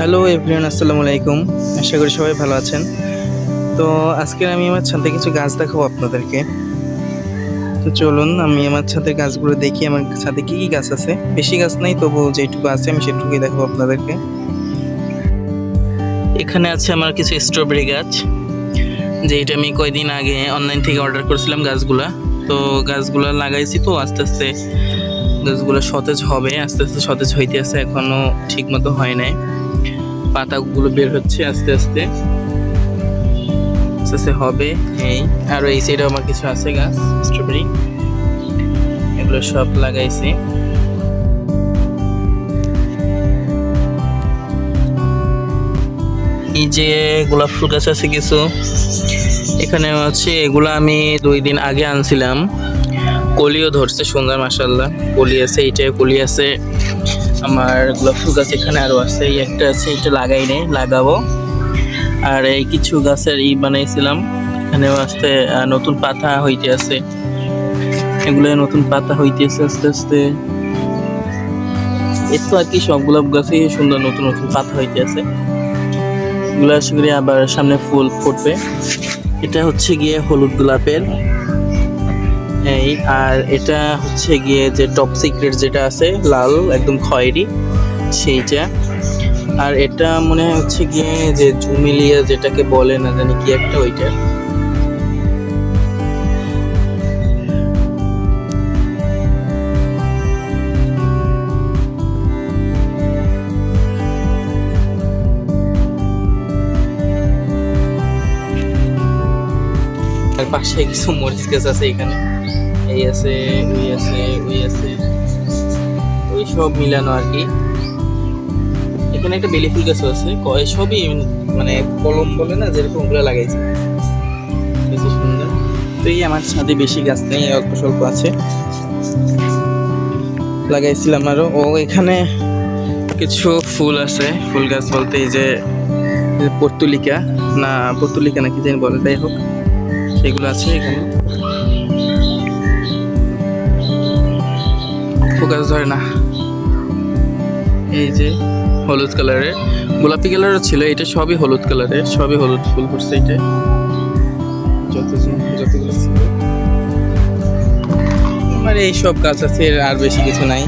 Hello everyone আসসালামু আলাইকুম। আশা করি সবাই ভালো আছেন। তো আজকে আমি আমার ছাদে কিছু গাছ দেখাবো আপনাদেরকে। তো চলুন, আমি আমার ছাদের গাছগুলো দেখি, আমার ছাদে কী কী গাছ আছে। বেশি গাছ নাই তবু যেটুকু আছে, আমি সেটুকুই দেখাবো আপনাদেরকে। এখানে আছে আমার কিছু স্ট্রবেরি গাছ যেটা আমি কয়দিন আগে অনলাইন থেকে অর্ডার করেছিলাম গাছগুলা। তো গাছগুলো লাগাইছি তো, আস্তে আস্তে গাছগুলো সতেজ হবে, আস্তে আস্তে সতেজ হইতে আছে, এখনও ঠিক মতো হয় নাই। পাতাগুলো বের হচ্ছে আস্তে আস্তে। আস্তে হবে, এই। আর এই সাইডে আমার কিছু আছে, গাছ স্ট্রবেরি এগুলো সব লাগাইছি। এই যে গোলাপ ফুল গাছ আছে কিছু, এখানে হচ্ছে এগুলো আমি দুই দিন আগে আনছিলাম। কলিও ধরছে সুন্দর মাসাল্লাহ কলি আছে এইটাই কলি আছে। আমার গোলাপ ফুল গাছ এখানে আরও আছে, এই একটা আছে, এটা লাগাই নেই, লাগাবো। আর এই কিছু গাছের ই বানাইছিলাম, এখানেও আস্তে নতুন পাতা হইতে আছে। এগুলো নতুন পাতা হইতেছে আস্তে আস্তে। তো আর কি, সব গোলাপ গাছে সুন্দর নতুন নতুন পাতা হইতে আছে। এগুলো আশা করি আবার সামনে ফুল ফুটবে। এটা হচ্ছে গিয়ে হলুদ গোলাপের এই আর এটা হচ্ছে গিয়ে যে টপ সিক্রেট যেটা আছে, লাল, একদম খয়েরি, সেইটা। আর এটা মনে হচ্ছে গিয়ে যে জুমিলিয়া যেটাকে বলে, না জানি কি একটা ওইটা। পাশে কিছু মরিচ গাছ আছে এখানে। এই আছে ওই ওই সব মিলানো আর কি। এখানে একটা বেলি ফুল গাছ আছে সবই মানে কলম বলে না, যেরকম ওগুলো লাগাইছে। বেশি সুন্দর। তো এই আমার ছাদে বেশি গাছ নেই, অল্প স্বল্প আছে। লাগাইছিলাম আরও। ও, এখানে কিছু ফুল আছে। ফুল গাছ বলতে এই যে, পর্তুলিকা। না, পর্তুলিকা নাকি জানি বলে, যাই হোক। সেগুলো আছে এখানে। ফোকাস ধরে না। এই যে হলুদ কালারের। গোলাপি কালারও ছিল, এটা সবই হলুদ কালারের, সবই হলুদ ফুল ফুটছে এটা। যত যতগুলো ছিল। আমার এই সব গাছ আছে আর বেশি কিছু নাই।